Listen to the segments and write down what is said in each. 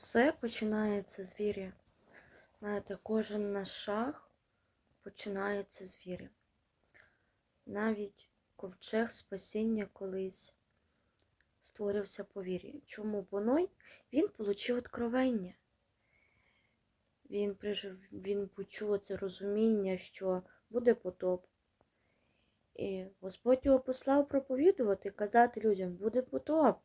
Все починається з віри. Знаєте, кожен наш шаг починається з віри. Навіть ковчег спасіння колись створився по вірі. Чому? Бо Ной, він отримав откровення. Він, прижив, він почув це розуміння, що буде потоп. І Господь його послав проповідувати, казати людям, буде потоп.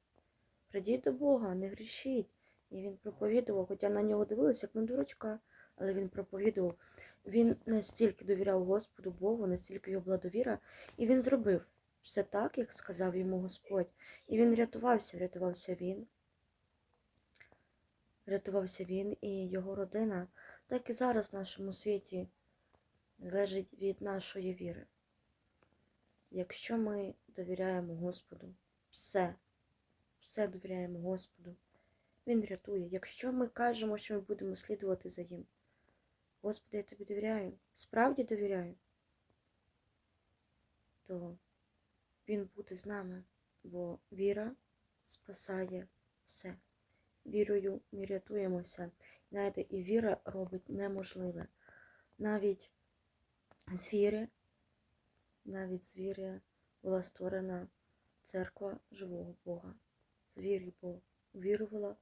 Придіть до Бога, не грішіть. І він проповідував, хоча на нього дивилися, як на дурачка, але він проповідував. Він настільки довіряв Господу Богу, настільки його була довіра, і він зробив все так, як сказав йому Господь. І він рятувався, врятувався він. Врятувався він і його родина, так і зараз в нашому світі залежить від нашої віри. Якщо ми довіряємо Господу, все, все довіряємо Господу, Він рятує. Якщо ми кажемо, що ми будемо слідувати за Ним, Господи, я тобі довіряю, справді довіряю, то Він буде з нами, бо віра спасає все. Вірою ми рятуємося. Знаєте, і віра робить неможливе. Навіть з віри, навіть з була створена церква живого Бога. З віри, вірувала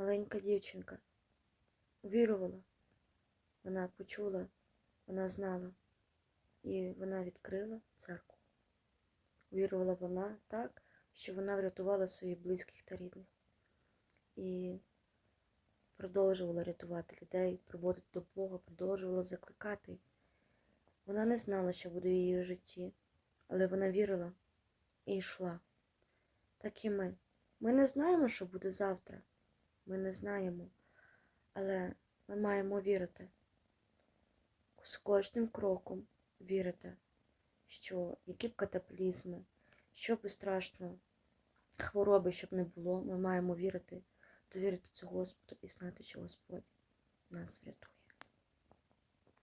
маленька дівчинка. Вірувала. Вона почула, вона знала. І вона відкрила церкву. Вірувала вона так, що вона врятувала своїх близьких та рідних. І продовжувала рятувати людей, приводити до Бога, продовжувала закликати. Вона не знала, що буде в її житті, але вона вірила і йшла. Так і ми. Ми не знаємо, що буде завтра. Ми не знаємо. Але ми маємо вірити. З кожним кроком вірити, що які б катаклізми, що би страшно, хвороби, щоб не було, ми маємо вірити, довірити цього Господу і знати, що Господь нас врятує.